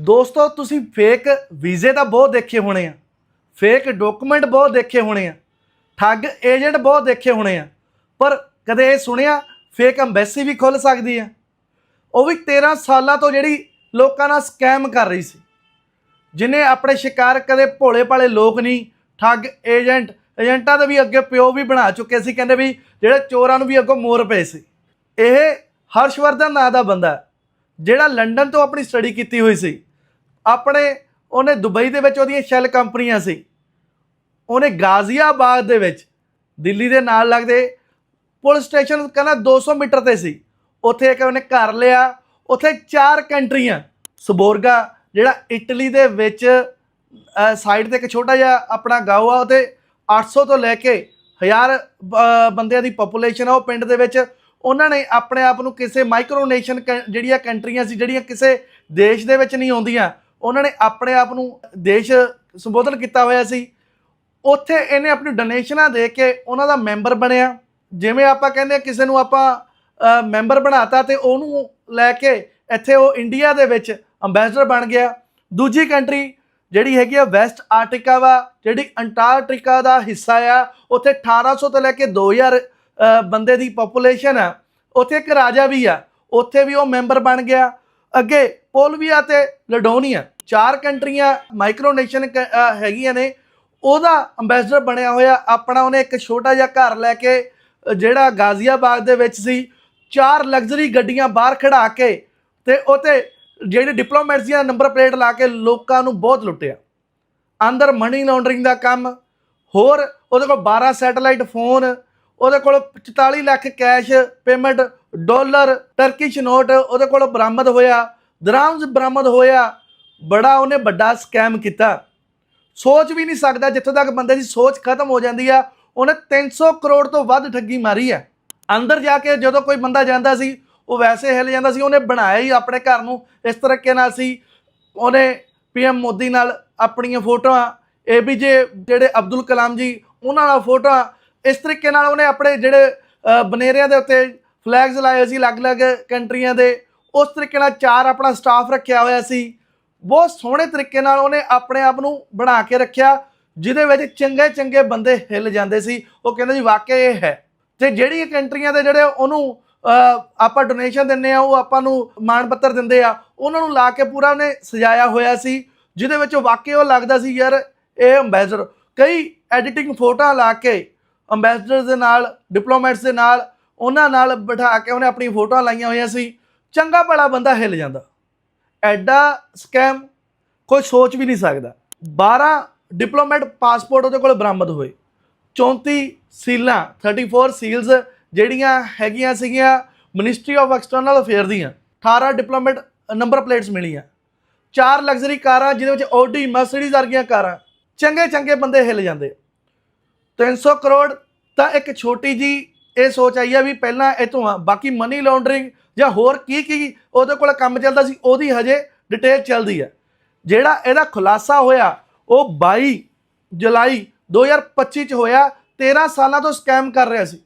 ਦੋਸਤੋ, ਤੁਸੀਂ ਫੇਕ ਵੀਜ਼ੇ ਤਾਂ ਬਹੁਤ ਦੇਖੇ ਹੋਣੇ ਆ। ਫੇਕ ਡਾਕੂਮੈਂਟ ਬਹੁਤ ਦੇਖੇ ਹੋਣੇ ਆ। ਠੱਗ ਏਜੰਟ ਬਹੁਤ ਦੇਖੇ ਹੋਣੇ ਆ। ਪਰ ਕਦੇ ਇਹ ਸੁਣਿਆ ਫੇਕ ਐਮਬੈਸੀ ਵੀ ਖੁੱਲ ਸਕਦੀ ਆ। ਉਹ ਵੀ 13 ਸਾਲਾਂ ਤੋਂ ਜਿਹੜੀ ਲੋਕਾਂ ਨਾਲ ਸਕੈਮ ਕਰ ਰਹੀ ਸੀ। ਜਿਨੇ ਆਪਣੇ ਸ਼ਿਕਾਰ ਕਦੇ ਭੋਲੇ ਭਾਲੇ ਲੋਕ ਨਹੀਂ, ਠੱਗ ਏਜੰਟ ਏਜੰਟਾਂ ਦੇ ਵੀ ਅੱਗੇ ਪਿਓ ਵੀ ਬਣਾ ਚੁੱਕੇ ਸੀ, ਕਹਿੰਦੇ ਵੀ ਜਿਹੜੇ ਚੋਰਾਂ ਨੂੰ ਵੀ ਅੱਗੋਂ ਮੋਰ ਪਏ ਸੀ। ਇਹ ਹਰਸ਼ਵਰਧਨ ਨਾਂ ਦਾ ਬੰਦਾ ਜਿਹੜਾ ਲੰਡਨ ਤੋਂ ਆਪਣੀ ਸਟੱਡੀ ਕੀਤੀ ਹੋਈ ਸੀ। ਆਪਣੇ, ਉਹਨੇ ਦੁਬਈ ਦੇ ਵਿੱਚ ਉਹਦੀਆਂ ਸ਼ੈਲ ਕੰਪਨੀਆਂ ਸੀ। ਉਹਨੇ ਗਾਜ਼ੀਆਬਾਦ ਦੇ ਵਿੱਚ, ਦਿੱਲੀ ਦੇ ਨਾਲ ਲੱਗਦੇ, ਪੁਲਿਸ ਸਟੇਸ਼ਨ ਕਹਿੰਦਾ 200 ਮੀਟਰ ਤੇ ਸੀ। ਉੱਥੇ ਇੱਕ ਉਹਨੇ ਘਰ ਲਿਆ, ਉੱਥੇ ਚਾਰ ਕੰਟਰੀਆਂ, ਸਬੋਰਗਾ, ਜਿਹੜਾ ਇਟਲੀ ਦੇ ਵਿੱਚ ਸਾਈਡ ਤੇ ਇੱਕ ਛੋਟਾ ਜਿਹਾ ਆਪਣਾ ਗਾਉਂ ਆ ਉਹਤੇ 800 ਤੋਂ ਲੈ ਕੇ 1000 ਬੰਦਿਆਂ ਦੀ ਪੋਪੂਲੇਸ਼ਨ ਆ, ਉਹ ਪਿੰਡ ਦੇ ਵਿੱਚ ਉਹਨਾਂ ਨੇ ਆਪਣੇ ਆਪ ਨੂੰ ਕਿਸੇ ਮਾਈਕਰੋਨੇਸ਼ਨ ਜਿਹੜੀਆਂ ਕੰਟਰੀਆਂ ਸੀ ਜਿਹੜੀਆਂ ਕਿਸੇ ਦੇਸ਼ ਦੇ ਵਿੱਚ ਨਹੀਂ ਆਉਂਦੀਆਂ ਉਹਨਾਂ ਨੇ ਆਪਣੇ ਆਪ ਨੂੰ ਦੇਸ਼ ਸੰਬੋਧਨ ਕੀਤਾ ਹੋਇਆ ਸੀ। ਉੱਥੇ ਇਹਨੇ ਆਪਣੀ ਡੋਨੇਸ਼ਨਾਂ ਦੇ ਕੇ ਉਹਨਾਂ ਦਾ ਮੈਂਬਰ ਬਣਿਆ। ਜਿਵੇਂ ਆਪਾਂ ਕਹਿੰਦੇ ਕਿਸੇ ਨੂੰ ਆਪਾਂ ਮੈਂਬਰ ਬਣਾਤਾ ਤੇ ਉਹਨੂੰ ਲੈ ਕੇ ਇੱਥੇ ਉਹ ਇੰਡੀਆ ਦੇ ਵਿੱਚ ਅੰਬੈਸਡਰ ਬਣ ਗਿਆ। ਦੂਜੀ ਕੰਟਰੀ ਜਿਹੜੀ ਹੈਗੀ ਆ ਵੈਸਟ ਆਰਟਿਕਾ ਵਾ ਜਿਹੜੀ ਅੰਟਾਰਕਟਿਕਾ ਦਾ ਹਿੱਸਾ ਆ ਉੱਥੇ 1800 ਤੋਂ ਲੈ ਕੇ 2000 ਅ, ਬੰਦੇ ਦੀ ਪੋਪੂਲੇਸ਼ਨ ਆ, ਉੱਥੇ ਇੱਕ ਰਾਜਾ ਵੀ ਆ, ਉੱਥੇ ਵੀ ਉਹ ਮੈਂਬਰ ਬਣ ਗਿਆ। ਅੱਗੇ ਪੋਲਵੀਆ ਤੇ ਲਡੋਨੀਆ, ਚਾਰ ਕੰਟਰੀਆਂ ਮਾਈਕਰੋਨੇਸ਼ਨ ਹੈਗੀਆਂ ਨੇ। ਉਹਦਾ ਅੰਬੈਸਡਰ ਬਣਿਆ ਹੋਇਆ, ਆਪਣਾ ਉਹਨੇ ਇੱਕ ਛੋਟਾ ਜਿਹਾ ਘਰ ਲੈ ਕੇ, ਜਿਹੜਾ ਗਾਜ਼ੀਆਬਾਦ ਦੇ ਵਿੱਚ ਸੀ, ਚਾਰ ਲਗਜ਼ਰੀ ਗੱਡੀਆਂ ਬਾਹਰ ਖੜਾ ਕੇ ਤੇ ਉਤੇ ਜਿਹੜੇ ਡਿਪਲੋਮੈਟਸ ਦੀਆਂ ਨੰਬਰ ਪਲੇਟ ਲਾ ਕੇ ਲੋਕਾਂ ਨੂੰ ਬਹੁਤ ਲੁੱਟਿਆ। ਅੰਦਰ ਮਨੀ ਲਾਂਡਰਿੰਗ ਦਾ ਕੰਮ, ਹੋਰ ਉਹਦੇ ਕੋਲ 12 ਸੈਟੇਲਾਈਟ ਫੋਨ ਉਹਦੇ ਕੋਲ 44 lakh cash payment, dollar Turkish note ਉਹਦੇ ਕੋਲ ਬਰਾਮਦ ਹੋਇਆ ਦਰਾਮਸ ਬਰਾਮਦ ਹੋਇਆ, ਬੜਾ ਉਹਨੇ ਵੱਡਾ ਸਕੈਮ ਕੀਤਾ। ਸੋਚ ਵੀ ਨਹੀਂ ਸਕਦਾ ਜਿੱਥੋਂ ਤੱਕ ਬੰਦੇ ਦੀ ਸੋਚ ਖਤਮ ਹੋ ਜਾਂਦੀ ਆ, ਉਹਨੇ 300 ਕਰੋੜ ਤੋਂ ਵੱਧ ਠੱਗੀ ਮਾਰੀ ਆ। ਅੰਦਰ ਜਾ ਕੇ ਜਦੋਂ ਕੋਈ ਬੰਦਾ ਜਾਂਦਾ ਸੀ, ਉਹ ਵੈਸੇ ਹਿੱਲ ਜਾਂਦਾ ਸੀ, ਉਹਨੇ ਬਣਾਇਆ ਹੀ ਆਪਣੇ ਘਰ ਨੂੰ ਇਸ ਤਰੀਕੇ ਨਾਲ ਸੀ। ਉਹਨੇ ਪੀਐਮ ਮੋਦੀ ਨਾਲ ਆਪਣੀਆਂ ਫੋਟੋਆਂ ਏਬੀਜੇ ਜਿਹੜੇ ਅਬਦੁਲ ਕਲਾਮ ਜੀ, ਉਹਨਾਂ ਨਾਲ ਫੋਟੋਆਂ ਇਸ ਤਰੀਕੇ ਨਾਲ ਉਹਨੇ ਆਪਣੇ ਜਿਹੜੇ ਬਨੇਰਿਆਂ ਦੇ ਉੱਤੇ ਫਲੈਗਸ ਲਾਏ ਸੀ, ਅਲੱਗ-ਅਲੱਗ ਕੰਟਰੀਆਂ ਦੇ। ਉਸ ਤਰੀਕੇ ਨਾਲ ਚਾਰ ਆਪਣਾ ਸਟਾਫ ਰੱਖਿਆ ਹੋਇਆ ਸੀ। ਬਹੁਤ ਸੋਹਣੇ ਤਰੀਕੇ ਨਾਲ ਉਹਨੇ ਆਪਣੇ ਆਪ ਨੂੰ ਬਣਾ ਕੇ ਰੱਖਿਆ, ਜਿਹਦੇ ਵਿੱਚ ਚੰਗੇ ਚੰਗੇ ਬੰਦੇ ਹਿੱਲ ਜਾਂਦੇ ਸੀ। ਉਹ ਕਹਿੰਦੇ ਜੀ, ਵਾਕਿਆ ਇਹ ਹੈ। ਤੇ ਜਿਹੜੀਆਂ ਕੰਟਰੀਆਂ ਦੇ ਜਿਹੜੇ ਉਹਨੂੰ ਆਪਾਂ ਡੋਨੇਸ਼ਨ ਦਿੰਨੇ ਆ, ਉਹ ਆਪਾਂ ਨੂੰ ਮਾਣ ਪੱਤਰ ਦਿੰਦੇ ਆ, ਉਹਨਾਂ ਨੂੰ ਲਾ ਕੇ ਪੂਰਾ ਉਹਨੇ ਸਜਾਇਆ ਹੋਇਆ ਸੀ, ਜਿਹਦੇ ਵਿੱਚ ਵਾਕਿਆ ਉਹ ਲੱਗਦਾ ਸੀ, ਯਾਰ, ਇਹ ਅੰਬੈਸਡਰ ਕਈ ਐਡੀਟਿੰਗ ਫੋਟੋਆਂ ਲਾ ਕੇ ਅੰਬੈਸਡਰ ਦੇ ਨਾਲ ਡਿਪਲੋਮੈਟਸ ਦੇ ਨਾਲ, ਉਹਨਾਂ ਨਾਲ ਬਿਠਾ ਕੇ ਉਹਨੇ ਆਪਣੀ ਫੋਟੋਆਂ ਲਾਈਆਂ ਹੋਈਆਂ ਸੀ। ਚੰਗਾ ਭਲਾ ਬੰਦਾ ਹਿੱਲ ਜਾਂਦਾ। ਐਡਾ ਸਕੈਮ ਕੋਈ ਸੋਚ ਵੀ ਨਹੀਂ ਸਕਦਾ। 12 ਡਿਪਲੋਮੈਟ ਪਾਸਪੋਰਟ ਉਹਦੇ ਕੋਲ ਬਰਾਮਦ ਹੋਏ। 34 ਸੀਲਾਂ 34 ਸੀਲਸ ਜਿਹੜੀਆਂ ਹੈਗੀਆਂ ਸੀਗੀਆਂ ਮਿਨਿਸਟਰੀ ਆਫ ਐਕਸਟਰਨਲ ਅਫੇਅਰ ਦੀਆਂ। 18 ਡਿਪਲੋਮੈਟ ਨੰਬਰ ਪਲੇਟਸ ਮਿਲੀਆਂ। ਚਾਰ ਲਗਜ਼ਰੀ ਕਾਰਾਂ, ਜਿਹਦੇ ਵਿੱਚ ਆਡੀ ਮਰਸੀਡੀਜ਼ ਵਰਗੀਆਂ ਕਾਰਾਂ। ਚੰਗੇ ਚੰਗੇ ਬੰਦੇ ਹਿੱਲ ਜਾਂਦੇ। 300 ਕਰੋੜ, ਤਾਂ ਇੱਕ ਛੋਟੀ ਜੀ ਇਹ ਸੋਚ ਆਈ ਆ ਵੀ ਪਹਿਲਾਂ ਇਤੋਂ ਆ, ਬਾਕੀ ਮਨੀ ਲਾਂਡਰਿੰਗ ਜਾਂ ਹੋਰ ਕੀ ਕੀ ਉਹਦੇ ਕੋਲ ਕੰਮ ਚੱਲਦਾ ਸੀ, ਉਹਦੀ ਹਜੇ ਡਿਟੇਲ ਚੱਲਦੀ ਆ। ਜਿਹੜਾ ਇਹਦਾ ਖੁਲਾਸਾ ਹੋਇਆ, ਉਹ 22 ਜੁਲਾਈ 2025 ਚ ਹੋਇਆ 13 ਸਾਲਾਂ ਤੋਂ ਸਕੈਮ ਕਰ ਰਿਹਾ ਸੀ।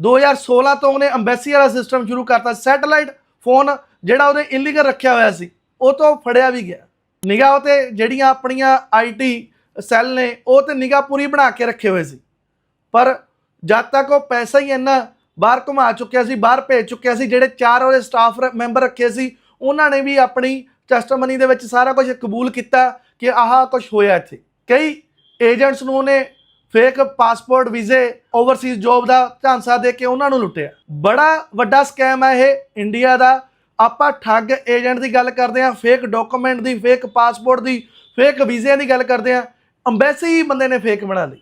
2016 ਤੋਂ ਉਹਨੇ ਐਮਬੈਸੀ ਵਾਲਾ ਸਿਸਟਮ ਸ਼ੁਰੂ ਕਰਤਾ ਸੈਟਲਾਈਟ ਫੋਨ ਜਿਹੜਾ ਉਹਦੇ ਇਲੀਗਲ ਰੱਖਿਆ ਹੋਇਆ ਸੀ, ਉਹ ਤੋਂ ਫੜਿਆ ਵੀ ਗਿਆ। ਨਿਗਾਹ ਤੇ ਜਿਹੜੀਆਂ ਆਪਣੀਆਂ ਆਈਟੀ ਸੈੱਲ ਨੇ, ਉਹ ਤੇ ਨਿਗਾਹ ਪੂਰੀ ਬਣਾ ਕੇ ਰੱਖੇ ਹੋਏ ਸੀ। ਪਰ ਜਦ ਤੱਕ ਉਹ ਪੈਸਾ ਹੀ ਇੰਨਾ ਬਾਹਰ ਘੁਮਾ ਚੁੱਕਿਆ ਸੀ, ਬਾਹਰ ਭੇਜ ਚੁੱਕਿਆ ਸੀ, ਜਿਹੜੇ ਚਾਰ ਉਹਦੇ ਸਟਾਫ ਮੈਂਬਰ ਰੱਖੇ ਸੀ, ਉਹਨਾਂ ਨੇ ਵੀ ਆਪਣੀ ਟੈਸਟਮਨੀ ਦੇ ਵਿੱਚ ਸਾਰਾ ਕੁਝ ਕਬੂਲ ਕੀਤਾ ਕਿ ਆਹ ਕੁਝ ਹੋਇਆ ਇੱਥੇ। ਕਈ ਏਜੰਟਸ ਨੂੰ ਉਹਨੇ ਫੇਕ ਪਾਸਪੋਰਟ ਵੀਜ਼ੇ ਓਵਰਸੀਜ਼ ਜੌਬ ਦਾ ਝਾਂਸਾ ਦੇ ਕੇ ਉਹਨਾਂ ਨੂੰ ਲੁੱਟਿਆ। ਬੜਾ ਵੱਡਾ ਸਕੈਮ ਹੈ ਇਹ ਇੰਡੀਆ ਦਾ। ਆਪਾਂ ਠੱਗ ਏਜੰਟ ਦੀ ਗੱਲ ਕਰਦੇ ਹਾਂ ਫੇਕ ਡਾਕੂਮੈਂਟ ਦੀ ਫੇਕ ਪਾਸਪੋਰਟ ਦੀ ਫੇਕ ਵੀਜ਼ਿਆਂ ਦੀ ਗੱਲ ਕਰਦੇ ਹਾਂ। ਅੰਬੈਸੀ ਹੀ ਬੰਦੇ ਨੇ ਫੇਕ ਬਣਾ ਲਈ।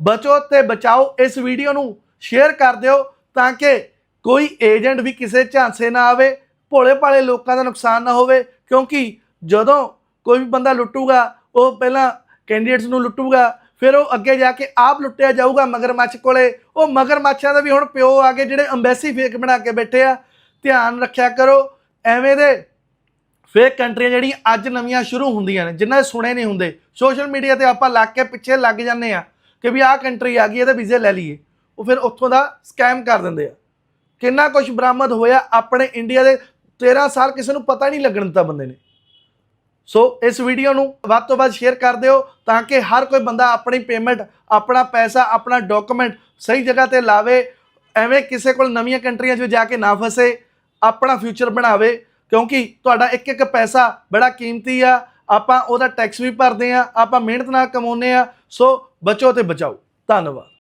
ਬਚੋ ਤੇ ਬਚਾਓ, ਇਸ ਵੀਡੀਓ ਨੂੰ ਸ਼ੇਅਰ ਕਰ ਦਿਓ ਤਾਂ ਕਿ ਕੋਈ ਏਜੰਟ ਵੀ ਕਿਸੇ ਝਾਂਸੇ ਨਾ ਆਵੇ, ਭੋਲੇ ਭਾਲੇ ਲੋਕਾਂ ਦਾ ਨੁਕਸਾਨ ਨਾ ਹੋਵੇ, ਕਿਉਂਕਿ ਜਦੋਂ ਕੋਈ ਵੀ ਬੰਦਾ ਲੁੱਟੂਗਾ, ਉਹ ਪਹਿਲਾਂ ਕੈਂਡੀਡੇਟਸ ਨੂੰ ਲੁੱਟੂਗਾ, ਫਿਰ ਉਹ ਅੱਗੇ ਜਾ ਕੇ ਆਪ ਲੁੱਟਿਆ ਜਾਊਗਾ ਮਗਰਮੱਛ ਕੋਲੇ। ਉਹ ਮਗਰਮੱਛਾਂ ਦਾ ਵੀ ਹੁਣ ਪਿਓ ਆ ਗਏ ਜਿਹੜੇ ਅੰਬੈਸੀ ਫੇਕ ਬਣਾ ਕੇ ਬੈਠੇ ਆ, ਧਿਆਨ ਰੱਖਿਆ ਕਰੋ, ਐਵੇਂ ਦੇ ਫੇਕ ਕੰਟਰੀਆਂ ਜਿਹੜੀਆਂ ਅੱਜ ਨਵੀਆਂ ਸ਼ੁਰੂ ਹੁੰਦੀਆਂ ਨੇ, ਜਿਨ੍ਹਾਂ ਦੇ ਸੁਣੇ ਨਹੀਂ ਹੁੰਦੇ ਸੋਸ਼ਲ ਮੀਡੀਆ ਤੇ ਆਪਾਂ ਲੱਗ ਕੇ ਪਿੱਛੇ ਲੱਗ ਜਾਂਦੇ ਆ ਕਿ ਵੀ ਆਹ ਕੰਟਰੀ ਆ ਗਈ ਇਹਦੇ ਵੀਜ਼ੇ ਲੈ ਲਈਏ। ਉਹ ਫਿਰ ਉੱਥੋਂ ਦਾ ਸਕੈਮ ਕਰ ਦਿੰਦੇ ਆ। ਕਿੰਨਾ ਕੁਝ ਬਰਾਮਦ ਹੋਇਆ ਆਪਣੇ ਇੰਡੀਆ ਦੇ 13 ਸਾਲ ਕਿਸੇ ਨੂੰ ਪਤਾ ਨਹੀਂ ਲੱਗਣ ਦਿੱਤਾ ਬੰਦੇ ਨੇ। ਸੋ ਇਸ ਵੀਡੀਓ ਨੂੰ ਵੱਧ ਤੋਂ ਵੱਧ ਸ਼ੇਅਰ ਕਰ ਦਿਓ ਤਾਂ ਕਿ ਹਰ ਕੋਈ ਬੰਦਾ ਆਪਣੀ ਪੇਮੈਂਟ ਆਪਣਾ ਪੈਸਾ, ਆਪਣਾ ਡਾਕੂਮੈਂਟ ਸਹੀ ਜਗ੍ਹਾ ਤੇ ਲਾਵੇ, ਐਵੇਂ ਕਿਸੇ ਕੋਲ ਨਵੀਆਂ ਕੰਟਰੀਆਂ 'ਚ ਜਾ ਕੇ ਨਾ ਫਸੇ, ਆਪਣਾ ਫਿਊਚਰ ਬਣਾਵੇ। ਕਿਉਂਕਿ ਤੁਹਾਡਾ ਇੱਕ ਇੱਕ ਪੈਸਾ ਬੜਾ ਕੀਮਤੀ ਆ, ਆਪਾਂ ਉਹਦਾ ਟੈਕਸ ਵੀ ਭਰਦੇ ਆ, ਆਪਾਂ ਮਿਹਨਤ ਨਾਲ ਕਮਾਉਂਦੇ ਆ, ਸੋ ਬਚੋ ਤੇ ਬਚਾਓ। ਧੰਨਵਾਦ।